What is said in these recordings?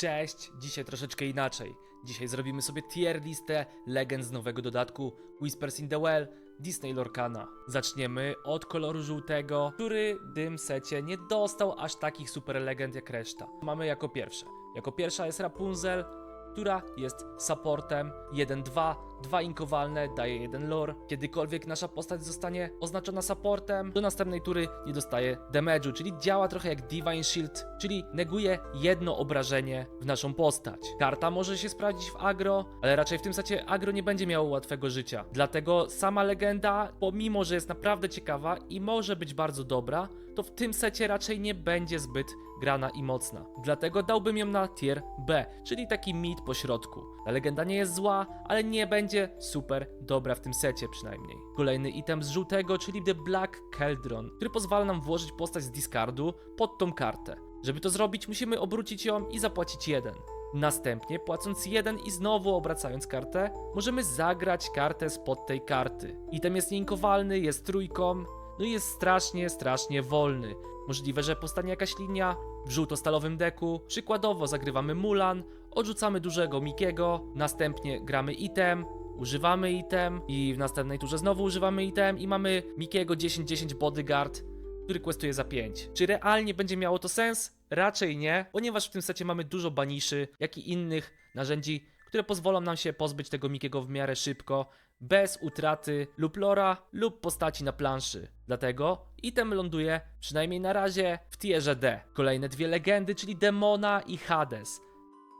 Cześć, dzisiaj troszeczkę inaczej. Dzisiaj zrobimy sobie tier listę legend z nowego dodatku Whispers in the Well Disney Lorcana. Zaczniemy od koloru żółtego, który w tym secie nie dostał aż takich super legend jak reszta. Mamy jako pierwsze. Jako pierwsza jest Rapunzel, która jest supportem 1-2, dwa inkowalne, daje jeden lore. Kiedykolwiek nasza postać zostanie oznaczona supportem, do następnej tury nie dostaje damage'u, czyli działa trochę jak Divine Shield, czyli neguje jedno obrażenie w naszą postać. Karta może się sprawdzić w agro, ale raczej w tym secie agro nie będzie miało łatwego życia. Dlatego sama legenda, pomimo że jest naprawdę ciekawa i może być bardzo dobra, to w tym secie raczej nie będzie zbyt grana i mocna. Dlatego dałbym ją na tier B, czyli taki mid po środku. Ta legenda nie jest zła, ale nie będzie super dobra w tym secie przynajmniej. Kolejny item z żółtego, czyli The Black Keldron, który pozwala nam włożyć postać z discardu pod tą kartę. Żeby to zrobić, musimy obrócić ją i zapłacić jeden. Następnie, płacąc jeden i znowu obracając kartę, możemy zagrać kartę spod tej karty. Item jest nieinkowalny, jest trójką, no i jest strasznie, strasznie wolny. Możliwe, że powstanie jakaś linia w żółto-stalowym deku. Przykładowo zagrywamy Mulan, odrzucamy dużego Mikiego, następnie gramy item, używamy item i w następnej turze znowu używamy item i mamy Mikiego 10-10 bodyguard, który questuje za 5. Czy realnie będzie miało to sens? Raczej nie, ponieważ w tym secie mamy dużo baniszy, jak i innych narzędzi, które pozwolą nam się pozbyć tego Mikiego w miarę szybko, bez utraty lub lora lub postaci na planszy. Dlatego item ląduje, przynajmniej na razie, w tierze D. Kolejne dwie legendy, czyli Demona i Hades.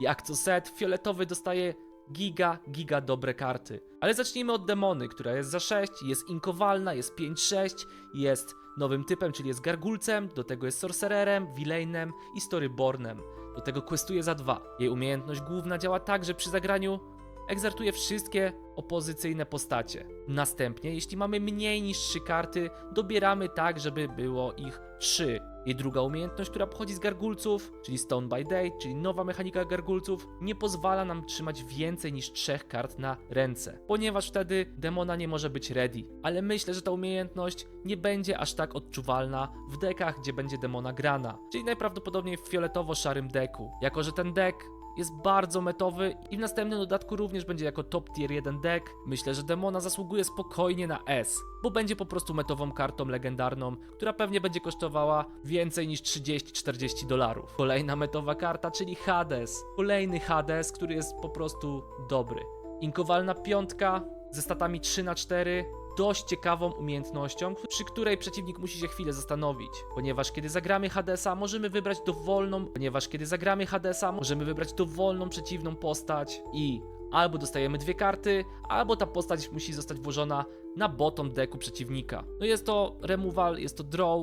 Jak co set, fioletowy dostaje giga, giga dobre karty. Ale zacznijmy od demony, która jest za 6, jest inkowalna, jest 5-6, jest nowym typem, czyli jest gargulcem, do tego jest sorcererem, villainem i storybornem. Do tego questuje za 2. Jej umiejętność główna działa tak, że przy zagraniu egzartuje wszystkie opozycyjne postacie. Następnie, jeśli mamy mniej niż 3 karty, dobieramy tak, żeby było ich 3. Jej druga umiejętność, która pochodzi z gargulców, czyli Stone by Day, czyli nowa mechanika gargulców, nie pozwala nam trzymać więcej niż 3 kart na ręce, ponieważ wtedy demona nie może być ready. Ale myślę, że ta umiejętność nie będzie aż tak odczuwalna w dekach, gdzie będzie demona grana, czyli najprawdopodobniej w fioletowo-szarym deku. Jako, że ten dek jest bardzo metowy i w następnym dodatku również będzie jako top tier 1 deck. Myślę, że Demona zasługuje spokojnie na S, bo będzie po prostu metową kartą legendarną, która pewnie będzie kosztowała więcej niż 30-40 dolarów. Kolejna metowa karta, czyli Hades. Kolejny Hades, który jest po prostu dobry. Inkowalna piątka ze statami 3 na 4 dość ciekawą umiejętnością, przy której przeciwnik musi się chwilę zastanowić, ponieważ kiedy zagramy Hadesa, możemy wybrać dowolną, ponieważ kiedy zagramy Hadesa, możemy wybrać dowolną przeciwną postać i albo dostajemy dwie karty, albo ta postać musi zostać włożona na bottom decku przeciwnika. No jest to removal, jest to draw,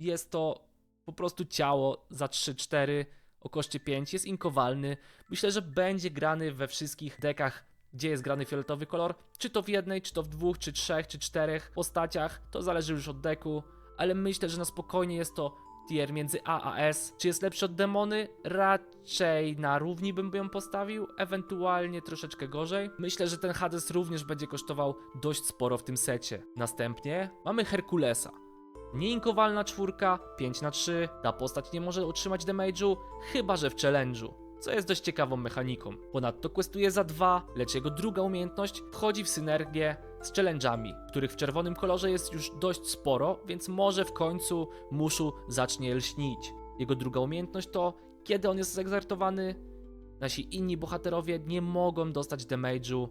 jest to po prostu ciało za 3-4 o koszcie 5, jest inkowalny. Myślę, że będzie grany we wszystkich dekach gdzie jest grany fioletowy kolor, czy to w jednej, czy to w dwóch, czy trzech, czy czterech postaciach, to zależy już od deku, ale myślę, że na spokojnie jest to tier między A a S. Czy jest lepszy od demony? Raczej na równi bym ją postawił, ewentualnie troszeczkę gorzej. Myślę, że ten Hades również będzie kosztował dość sporo w tym secie. Następnie mamy Herkulesa. Nieinkowalna czwórka, 5 na 3. Ta postać nie może otrzymać damage'u, chyba że w challenge'u co jest dość ciekawą mechaniką. Ponadto questuje za dwa, lecz jego druga umiejętność wchodzi w synergię z challenge'ami, których w czerwonym kolorze jest już dość sporo, więc może w końcu Muszu zacznie lśnić. Jego druga umiejętność to, kiedy on jest zegzartowany, nasi inni bohaterowie nie mogą dostać damage'u,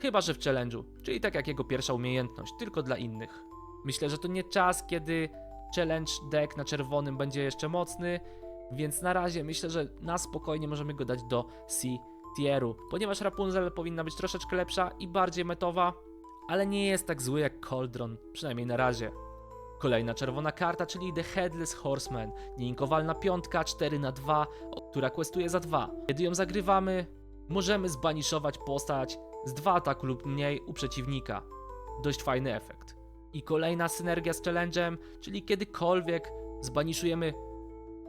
chyba że w challenge'u, czyli tak jak jego pierwsza umiejętność, tylko dla innych. Myślę, że to nie czas, kiedy challenge deck na czerwonym będzie jeszcze mocny, więc na razie myślę, że na spokojnie możemy go dać do C tieru, ponieważ Rapunzel powinna być troszeczkę lepsza i bardziej metowa, ale nie jest tak zły jak Coldron, przynajmniej na razie. Kolejna czerwona karta, czyli The Headless Horseman, nieinkowalna piątka 4 na 2, która questuje za 2. Kiedy ją zagrywamy, możemy zbaniszować postać z 2 ataku lub mniej u przeciwnika. Dość fajny efekt. I kolejna synergia z challenge'em, czyli kiedykolwiek zbaniszujemy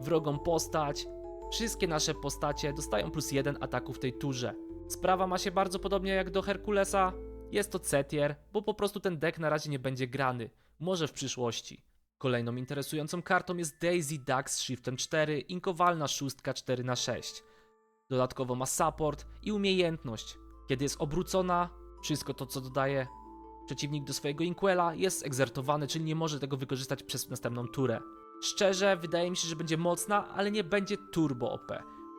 wrogą postać. Wszystkie nasze postacie dostają plus jeden ataku w tej turze. Sprawa ma się bardzo podobnie jak do Herkulesa. Jest to C-tier, bo po prostu ten deck na razie nie będzie grany. Może w przyszłości. Kolejną interesującą kartą jest Daisy Duck z Shiftem 4, inkowalna szóstka 4 na 6 Dodatkowo ma support i umiejętność. Kiedy jest obrócona, wszystko to, co dodaje przeciwnik do swojego Inkwela, jest egzertowane, czyli nie może tego wykorzystać przez następną turę. Szczerze, wydaje mi się, że będzie mocna, ale nie będzie turbo OP.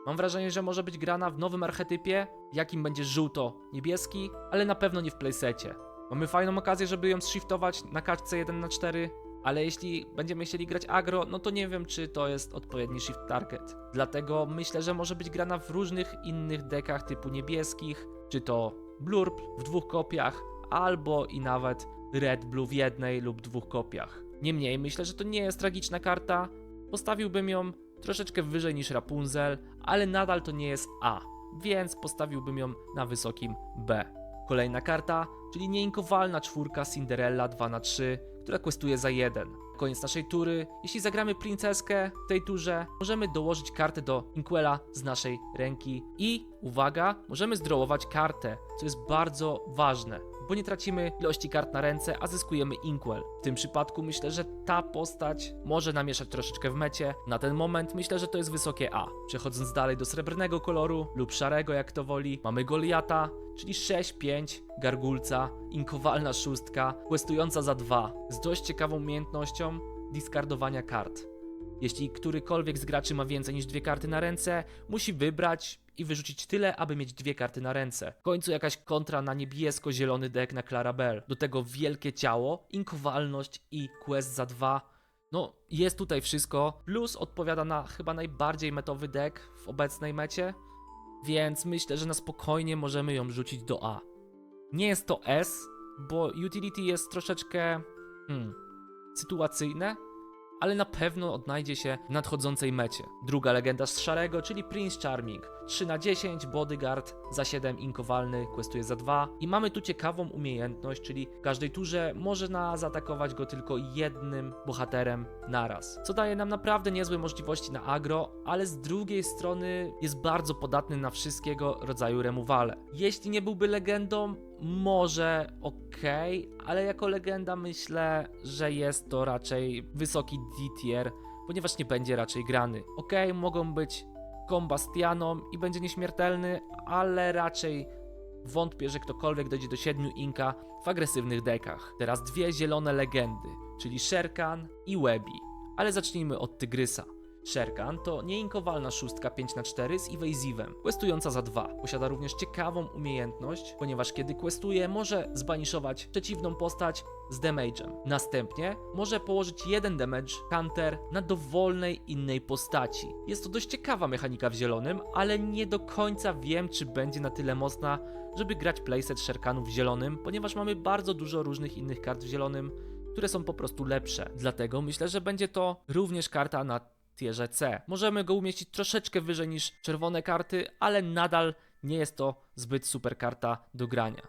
Mam wrażenie, że może być grana w nowym archetypie, jakim będzie żółto-niebieski, ale na pewno nie w playsecie. Mamy fajną okazję, żeby ją shiftować na kartce 1 na 4 ale jeśli będziemy chcieli grać agro, no to nie wiem, czy to jest odpowiedni shift target. Dlatego myślę, że może być grana w różnych innych dekach typu niebieskich, czy to blurb w dwóch kopiach, albo i nawet red blue w jednej lub dwóch kopiach. Niemniej myślę, że to nie jest tragiczna karta. Postawiłbym ją troszeczkę wyżej niż Rapunzel, ale nadal to nie jest A, więc postawiłbym ją na wysokim B. Kolejna karta, czyli nieinkowalna czwórka Cinderella 2 na 3 która questuje za jeden. Koniec naszej tury. Jeśli zagramy princeskę w tej turze, możemy dołożyć kartę do Inkwela z naszej ręki i uwaga, możemy zdrołować kartę, co jest bardzo ważne, bo nie tracimy ilości kart na ręce, a zyskujemy Inkwell. W tym przypadku myślę, że ta postać może namieszać troszeczkę w mecie. Na ten moment myślę, że to jest wysokie A. Przechodząc dalej do srebrnego koloru lub szarego, jak to woli, mamy Goliata, czyli 6-5, gargulca, inkowalna szóstka, questująca za 2, z dość ciekawą umiejętnością diskardowania kart. Jeśli którykolwiek z graczy ma więcej niż dwie karty na ręce, musi wybrać i wyrzucić tyle, aby mieć dwie karty na ręce. W końcu jakaś kontra na niebiesko-zielony deck na Clarabelle. Do tego wielkie ciało, inkowalność i quest za dwa. No, jest tutaj wszystko. Plus odpowiada na chyba najbardziej metowy deck w obecnej mecie, więc myślę, że na spokojnie możemy ją rzucić do A. Nie jest to S, bo utility jest troszeczkę hmm, sytuacyjne, ale na pewno odnajdzie się w nadchodzącej mecie. Druga legenda z szarego, czyli Prince Charming. 3 na 10, bodyguard za 7, inkowalny, questuje za 2. I mamy tu ciekawą umiejętność, czyli w każdej turze można zaatakować go tylko jednym bohaterem naraz. Co daje nam naprawdę niezłe możliwości na agro, ale z drugiej strony jest bardzo podatny na wszystkiego rodzaju removale. Jeśli nie byłby legendą, może okej, ale jako legenda myślę, że jest to raczej wysoki D-tier, ponieważ nie będzie raczej grany. Okej, mogą być kombastianą i będzie nieśmiertelny, ale raczej wątpię, że ktokolwiek dojdzie do 7 inka w agresywnych dekach. Teraz dwie zielone legendy, czyli Sherkan i Webby. Ale zacznijmy od Tygrysa. Sherkan to nieinkowalna szóstka 5 na 4 z evasivem, questująca za 2. Posiada również ciekawą umiejętność, ponieważ kiedy questuje może zbaniszować przeciwną postać z damage'em. Następnie może położyć jeden damage counter na dowolnej innej postaci. Jest to dość ciekawa mechanika w zielonym, ale nie do końca wiem czy będzie na tyle mocna, żeby grać playset Sherkanów w zielonym, ponieważ mamy bardzo dużo różnych innych kart w zielonym, które są po prostu lepsze. Dlatego myślę, że będzie to również karta na tierze C. Możemy go umieścić troszeczkę wyżej niż czerwone karty, ale nadal nie jest to zbyt super karta do grania.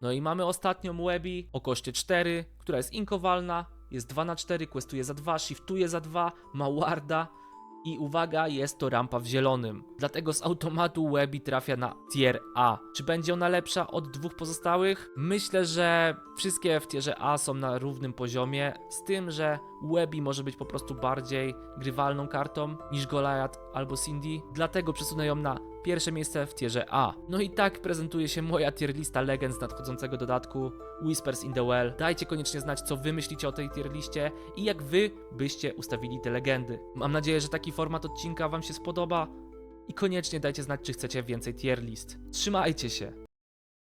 No i mamy ostatnią Webby o koszcie 4, która jest inkowalna, jest 2 na 4, questuje za 2, shiftuje za 2, ma warda i uwaga, jest to rampa w zielonym. Dlatego z automatu Webby trafia na tier A. Czy będzie ona lepsza od dwóch pozostałych? Myślę, że wszystkie w tierze A są na równym poziomie, z tym, że Webby może być po prostu bardziej grywalną kartą niż Goliath albo Cindy, dlatego przesunę ją na pierwsze miejsce w tierze A. No i tak prezentuje się moja tier lista legend z nadchodzącego dodatku Whispers in the Well. Dajcie koniecznie znać, co wy myślicie o tej tier liście i jak wy byście ustawili te legendy. Mam nadzieję, że taki format odcinka wam się spodoba i koniecznie dajcie znać, czy chcecie więcej tier list. Trzymajcie się!